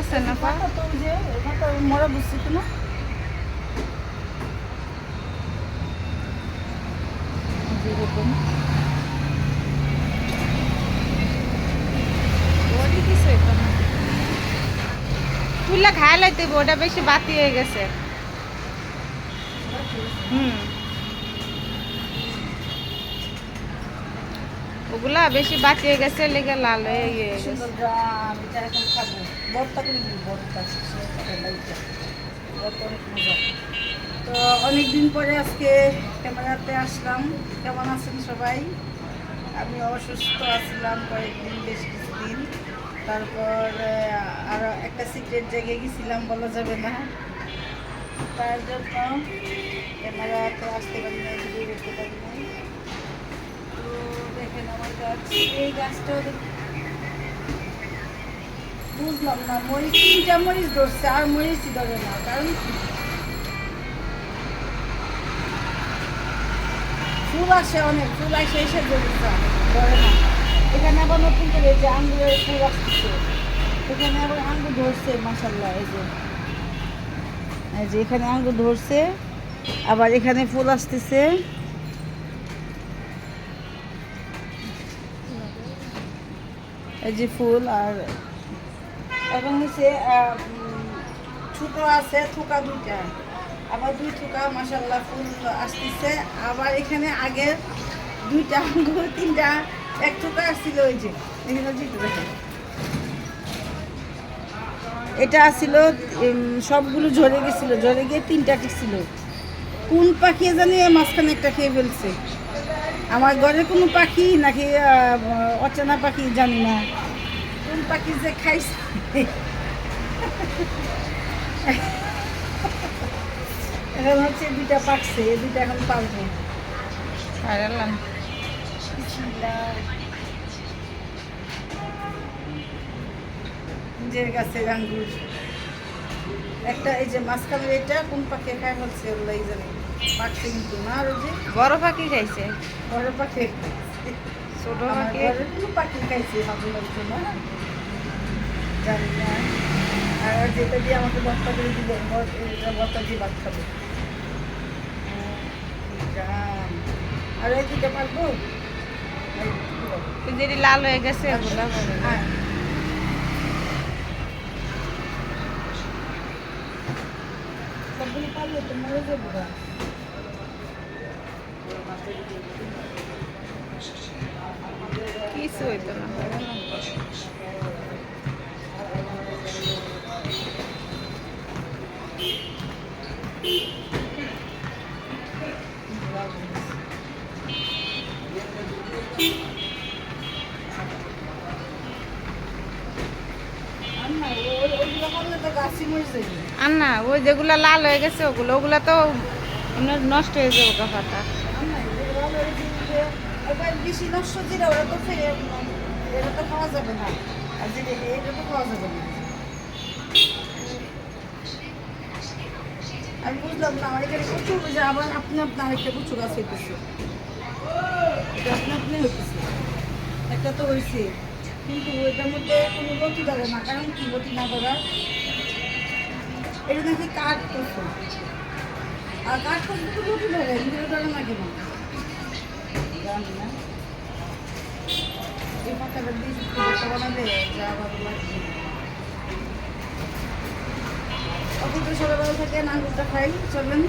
আছে না মরা বুঝছি না যেরকম। তুললে খাই লাইতে ওটা বেশি বাতি হয়ে গেছে। হুম। ওগুলা বেশি বাতি হয়ে গেছে, লেগে লাল হয়ে গেছে। তো অনেকদিন পরে আজকে ক্যামেরাতে আসলাম। কেমন আছেন সবাই? আমি অসুস্থ আছিলাম কয়েকদিন, বেশ কিছুদিন। তারপর আরও একটা সিক্রেট জায়গায় গেছিলাম, বলা যাবে না। তার জন্য ক্যামেরাতে আসতে পারি না তো দেখেন আমার গাছ বুঝলাম না, মরিচ তিনটা মরিচ ধরছে, আর মরিচই ধরে না, কারণ ফুল আসে অনেক, ফুল আসে এসে ধরে না এখানে আবার নতুন করে যে আঙ্গুরের ফুল আসতেছে এখানে আবার আঙ্গুর ধরছে মাসাল্লাহ এই যে। এই যে এখানে আঙ্গুর ধরছে, আবার এখানে ফুল আসতেছে। এই যে ফুল আর এখন হচ্ছে ছোট আছে, থোকা দুইটা। আবার দুই থোকা মাসাল্লাহ ফুল আসতেছে। আবার এখানে আগে দুইটা, তিনটা, এক থোকা আসছিল ওই যে। এটা আসছিল সবগুলো ঝরে গেছিল। ঝরে গিয়ে তিনটা ছিল কোন পাখি জানি মাঝখানে একটা খেয়ে ফেলছে। আমার ঘরে কোনো পাখি নাকি অচেনা পাখি জানি না। কোন পাখি যে খাইছে? এখন হচ্ছে দুইটা পাকছে এই দুইটা এখন পাকবো। নিজের গাছের আঙ্গুর একটা এই যে মাঝখানে এটা কোন পাখি খাই ফেলছে ওগুলো এই জানি। পাকছে কিন্তু না আর যে বড় পাখি খাইছে বড় পাখি ছোট পাখি পাখি খাইছে ভাবি লাগছে না জানি না আর যেটা দিয়ে আমাকে বস্তা করে দিল বস্তা দিয়ে ভাত খাব। আর এই পারব। যেটি লাল হয়ে গেছে ওগুলা। হ্যাঁ। সবগুলো পারলে তো মরে যাব। হইতো না আর না, ওই- যেগুলা লাল হয়ে গেছে ওগুলো ওগুলো তো নষ্ট হয়ে যাবে কাপাটা বেশি নষ্ট যেটা ওরা তো এটা তো খাওয়া যাবে না এটা তো খাওয়া যাবে না। আমি বুঝলাম না আমার এখানে প্রচুর যে আবার আপনি আপনি আরেকটা প্রচুর গাছ হইতেছে আপনি আপনি হইতেছে একটা তো হয়েছে কিন্তু ওইটার মধ্যে কোনো গতি ধরে না কারণ কি গতি না ধরার এটা নাকি কাঠ করছে আর কাঠ করতে তো গতি ধরে কিন্তু ধরে না কেন জানি না। এই পাতাটা দিয়ে একটু বানাবে যা ভালো লাগবে। তো সবাই ভালো থাকে আঙুরটা খাই, চলেন।